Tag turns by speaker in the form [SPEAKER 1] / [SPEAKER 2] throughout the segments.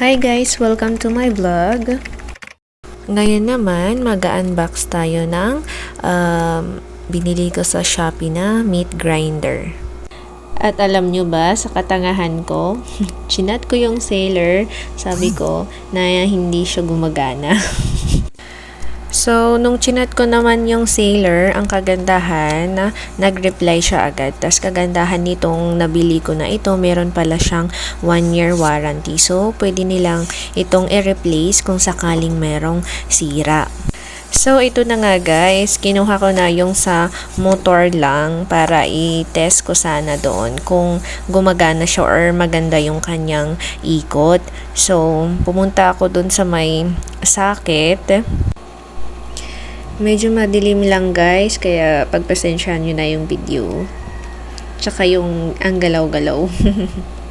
[SPEAKER 1] Hi guys! Welcome to my vlog. Ngayon naman, mag-unbox tayo ng um, binili ko sa Shopee na meat grinder. At alam nyo ba, sa katangahan ko, chinat ko yung seller, sabi ko na hindi siya gumagana. So, nung chinat ko naman yung sailor, ang kagandahan na nag-reply siya agad. Tapos kagandahan nitong nabili ko na ito, meron pala siyang 1 year warranty. So, pwede nilang itong i-replace kung sakaling merong sira. So, ito na nga guys, kinuha ko na yung sa motor lang para i-test ko sana doon kung gumagana siya or maganda yung kanyang ikot. So, pumunta ako doon sa may sakit. Medyo madilim lang guys, kaya pagpasensyahan nyo na yung video. Tsaka yung ang galaw-galaw.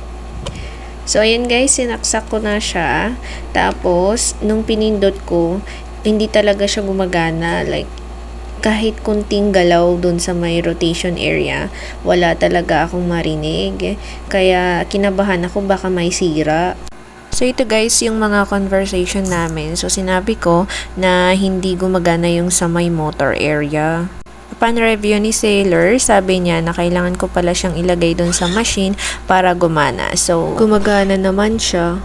[SPEAKER 1] so, ayan guys, sinaksak ko na siya. Tapos, nung pinindot ko, hindi talaga siya gumagana. Like, kahit kunting galaw dun sa may rotation area, wala talaga akong marinig. Kaya, kinabahan ako baka may sira. So ito guys yung mga conversation namin. So sinabi ko na hindi gumagana yung sa may motor area. Upon review ni Sailor, sabi niya na kailangan ko pala siyang ilagay doon sa machine para gumana. So, gumagana naman siya.